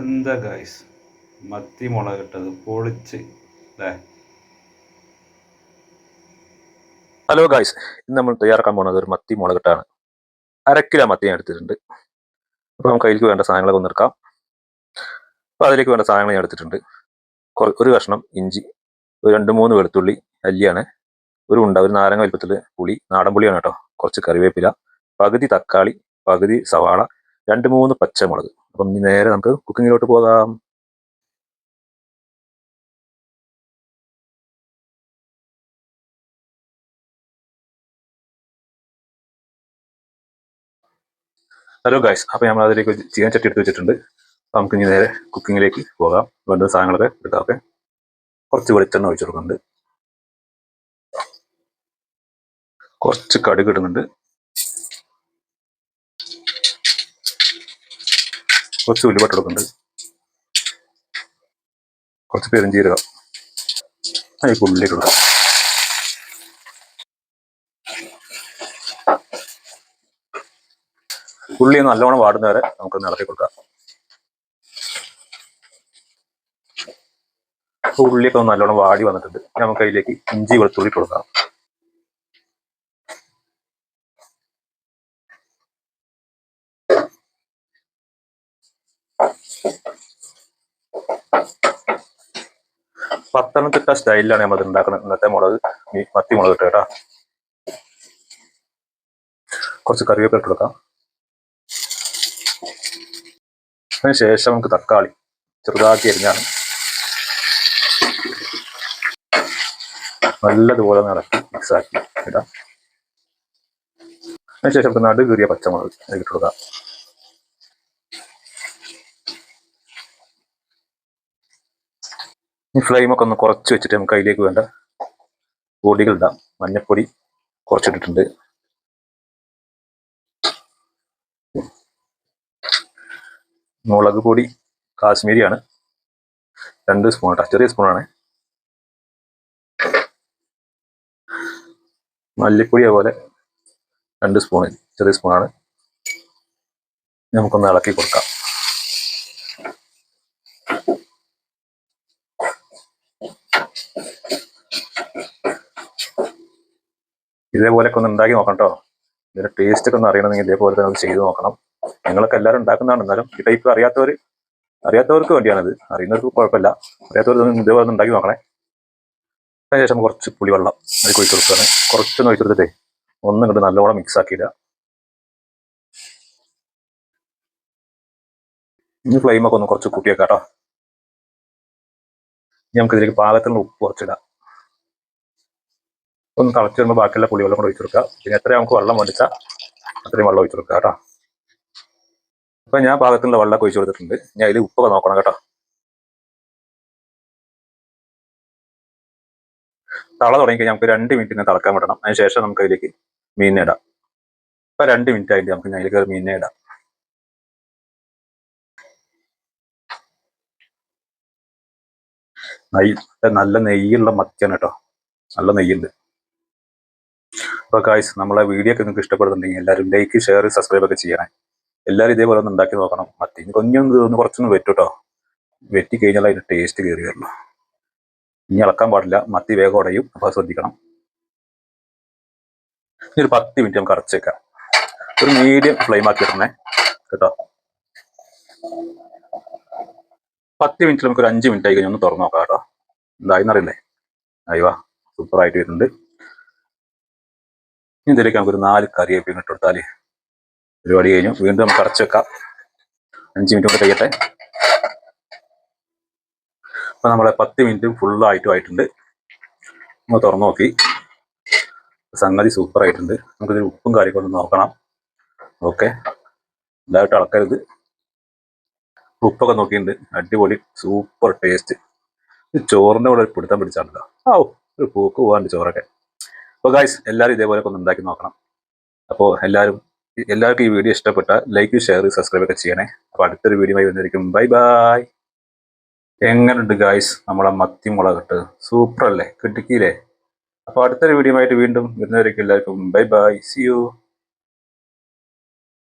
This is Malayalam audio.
എന്താ ഗായ്സ് മത്തി മുളക് ഇട്ടത് പൊളിച്ച്. അല്ലേ ഹലോ ഗായ്സ് ഇന്ന് നമ്മൾ തയ്യാറാക്കാൻ പോകുന്നത് ഒരു മത്തി മുളകിട്ടാണ്. അര കിലോ മത്തി ഞാൻ എടുത്തിട്ടുണ്ട്. അപ്പോൾ നമുക്ക് അതിലേക്ക് വേണ്ട സാധനങ്ങളൊക്കെ ഒന്ന് എടുക്കാം. അപ്പോൾ അതിലേക്ക് വേണ്ട സാധനങ്ങൾ ഞാൻ എടുത്തിട്ടുണ്ട്. ഒരു കഷ്ണം ഇഞ്ചി ഒരു രണ്ട് മൂന്ന് വെളുത്തുള്ളി അല്ലിയാണ്. ഒരു ഉണ്ട ഒരു നാരങ്ങ വലുപ്പത്തിൽ പുളി നാടൻ പുളിയാണ് കേട്ടോ. കുറച്ച് കറിവേപ്പില പകുതി തക്കാളി പകുതി സവാള രണ്ട് മൂന്ന് പച്ചമുളക്. അപ്പം ഇനി നേരെ നമുക്ക് കുക്കിങ്ങിലോട്ട് പോകാം. ഹലോ ഗായ്സ് അപ്പോൾ നമ്മൾ അതിലേക്ക് ചിക്കൻ ചട്ടി എടുത്ത് വെച്ചിട്ടുണ്ട്. അപ്പോൾ നമുക്ക് ഇനി നേരെ കുക്കിങ്ങിലേക്ക് പോകാം. വേണ്ട സാധനങ്ങളൊക്കെ എടുക്കാം ഓക്കെ? കുറച്ച് വെളിച്ചെണ്ണ ഒഴിച്ചു കൊടുക്കുന്നുണ്ട്. കുറച്ച് കടുക് ഇടുന്നുണ്ട്. കുറച്ച് ഉലുവട്ട് കൊടുക്കുന്നുണ്ട്. കുറച്ച് പെരുംജീരകം. അതിലേക്ക് ഉള്ളി കൊടുക്കാം. ഉള്ളി നല്ലോണം വാടുന്ന വരെ നമുക്കൊന്ന് ഇളക്കി കൊടുക്കാം. ഉള്ളിയൊക്കെ നല്ലോണം വാടി വന്നിട്ടുണ്ട്. നമുക്ക് അതിലേക്ക് ഇഞ്ചി വെളുത്തുള്ളി കൊടുക്കാം. പത്തനംതിട്ട സ്റ്റൈലിലാണ് നമ്മൾ ഉണ്ടാക്കുന്നത് ഇന്നത്തെ മുളക് മത്തി മുളക് ഇട്ട് കേട്ടോ. കുറച്ച് കറിവേപ്പില ഇട്ട് കൊടുക്കാം. അതിനുശേഷം നമുക്ക് തക്കാളി ചെറുതാക്കി എരിഞ്ഞാണ് നല്ലതുപോലെ നടക്കി മിക്സാക്കി ഇടാം. അതിനുശേഷം നമുക്ക് നടുകീറിയ പച്ചമുളക് ഇട്ട് കൊടുക്കാം. ഈ ഫ്ലെയിമൊക്കെ ഒന്ന് കുറച്ച് വെച്ചിട്ട് നമുക്ക് അതിലേക്ക് വേണ്ട പൊടികൾ ഇടാം മഞ്ഞപ്പൊടി കുറച്ചിട്ടിട്ടുണ്ട്. മുളക് പൊടി കാശ്മീരിയാണ്. രണ്ട് സ്പൂൺ കേട്ടോ ചെറിയ സ്പൂണാണ് മല്ലിപ്പൊടി അതുപോലെ രണ്ട് സ്പൂൺ ചെറിയ സ്പൂണാണ് നമുക്കൊന്ന് ഇളക്കി കൊടുക്കാം. ഇതേപോലെയൊക്കെ ഒന്ന് ഉണ്ടാക്കി നോക്കണം കേട്ടോ ഇതിന്റെ ടേസ്റ്റ് ഒക്കെ ഒന്ന് അറിയണമെങ്കിൽ ഇതേപോലെ തന്നെ ചെയ്ത് നോക്കണം. നിങ്ങളൊക്കെ എല്ലാവരും ഉണ്ടാക്കുന്നതാണ്. എന്നാലും ഈ ടൈപ്പ് അറിയാത്തവർ അറിയാത്തവർക്ക് വേണ്ടിയാണിത്. അറിയുന്നവർക്ക് കുഴപ്പമില്ല. അറിയാത്തവർ ഇതേപോലെ ഒന്ന് ഉണ്ടാക്കി നോക്കണേ. അതിനുശേഷം കുറച്ച് പുളിവെള്ളം അതിൽ കുഴിച്ച് കൊടുക്കുകയാണ്. കുറച്ചൊന്ന് ഒഴിച്ചെടുത്തിട്ടേ ഒന്നും ഇങ്ങോട്ട് നല്ലോണം മിക്സ് ആക്കിയില്ല ഇനി ഫ്ലെയിമൊക്കെ ഒന്ന് കുറച്ച് കൂട്ടിയേക്കാം കേട്ടോ ഇനി നമുക്കിതിലേക്ക് പാകത്തിനുള്ള ഉപ്പ് കുറച്ചിടാം. ഒന്ന് തിളച്ച് വരുമ്പോൾ ബാക്കിയുള്ള പുളിവെള്ളം കൂടെ ഒഴിച്ചു കൊടുക്കുക. പിന്നെ എത്രയും നമുക്ക് വെള്ളം മേടിച്ചാൽ അത്രയും വെള്ളം ഒഴിച്ചു കൊടുക്കുക കേട്ടോ. അപ്പം ഞാൻ പാകത്തിനുള്ള വെള്ളമൊക്കെ ഒഴിച്ചു കൊടുത്തിട്ടുണ്ട്. ഞാൻ അതിൽ ഉപ്പൊക്കെ നോക്കണം കേട്ടോ. തള തുടങ്ങി നമുക്ക് രണ്ട് മിനിറ്റ് ഇങ്ങനെ തിളക്കാൻ വിടണം. അതിന് ശേഷം നമുക്ക് അതിലേക്ക് മീനിനെ ഇടാം. ഇപ്പം രണ്ട് മിനിറ്റ് ആയിട്ട് നമുക്ക് അതിലേക്ക് മീനിനെ ഇടാം. നെയ്യ് നല്ല നെയ്യുള്ള മത്തിയാണ് കേട്ടോ. നല്ല നെയ്യുണ്ട്. അപ്പൊ കായ്സ് നമ്മളെ വീഡിയോ ഒക്കെ നിങ്ങൾക്ക് ഇഷ്ടപ്പെടുന്നുണ്ടെങ്കിൽ എല്ലാവരും ലൈക്ക് ഷെയർ സബ്സ്ക്രൈബ് ഒക്കെ ചെയ്യണേ. എല്ലാവരും ഇതേപോലെ ഒന്ന് ഉണ്ടാക്കി നോക്കണം. മത്തി കൊഞ്ഞൊന്ന് ഒന്ന് കുറച്ചൊന്ന് വെറ്റു കേട്ടോ വെറ്റി കഴിഞ്ഞാൽ അതിന്റെ ടേസ്റ്റ് കയറി വരണം. ഇനി ഇളക്കാൻ പാടില്ല. മത്തി വേഗം ഉടയും. അപ്പൊ അത് ശ്രദ്ധിക്കണം. ഇനി ഒരു പത്ത് മിനിറ്റ് നമുക്ക് അടച്ചേക്കാം ഒരു മീഡിയം ഫ്ലെയിം ആക്കി ഇടണേ. കേട്ടോ? പത്ത് മിനിറ്റ് നമുക്ക് ഒരു അഞ്ച് മിനിറ്റ് ആയി കഴിഞ്ഞാൽ ഒന്ന് തുറന്നു നോക്കാം കേട്ടോ. എന്തായെന്നറിയില്ലേ അയ്യോ സൂപ്പർ ആയിട്ട് വരുന്നുണ്ട്. ഇനി ഇതിലേക്ക് നമുക്കൊരു നാല് കറിവേപ്പില ഇട്ട് കൊടുത്താൽ പരിപാടി കഴിഞ്ഞു. വീണ്ടും നമുക്ക് അടച്ചു വെക്കാം. അഞ്ച് മിനിറ്റ് കൊണ്ട് കഴിയട്ടെ. അപ്പൊ നമ്മളെ പത്ത് മിനിറ്റ് ഫുൾ ആയിട്ടും ആയിട്ടുണ്ട്. നമ്മൾ തുറന്നു നോക്കി. സംഗതി സൂപ്പർ ആയിട്ടുണ്ട്. നമുക്കിതിൽ ഉപ്പും കാര്യമൊക്കെ നോക്കണം. ഓക്കെ. ഇതായിട്ട് അളക്കരുത്. ഉപ്പൊക്കെ നോക്കിയിട്ടുണ്ട്. അടിപൊളി സൂപ്പർ ടേസ്റ്റ് ഇത് ചോറിന്റെ കൂടെ പിടുത്തം പിടിച്ചാണല്ലോ ആ ഒരു പൂക്ക് പോകാണ്ട് ചോറൊക്കെ. അപ്പോൾ ഗായ്സ് എല്ലാവരും ഇതേപോലെ ഒന്ന് ഉണ്ടാക്കി നോക്കണം. അപ്പോൾ എല്ലാവരും എല്ലാവർക്കും ഈ വീഡിയോ ഇഷ്ടപ്പെട്ട ലൈക്ക് ഷെയർ സബ്സ്ക്രൈബ് ഒക്കെ ചെയ്യണേ. അപ്പോൾ അടുത്തൊരു വീഡിയോ ആയി വന്നിരിക്കും. ബൈ ബൈ എങ്ങനെയുണ്ട് ഗായ്സ് നമ്മളെ മത്തി മുളകിട്ട് സൂപ്പർ അല്ലേ? കിട്ടിക്കില്ലേ അപ്പോൾ അടുത്തൊരു വീഡിയോ ആയിട്ട് വീണ്ടും വരുന്നവരേക്കും എല്ലാവർക്കും ബൈ ബൈ സി യു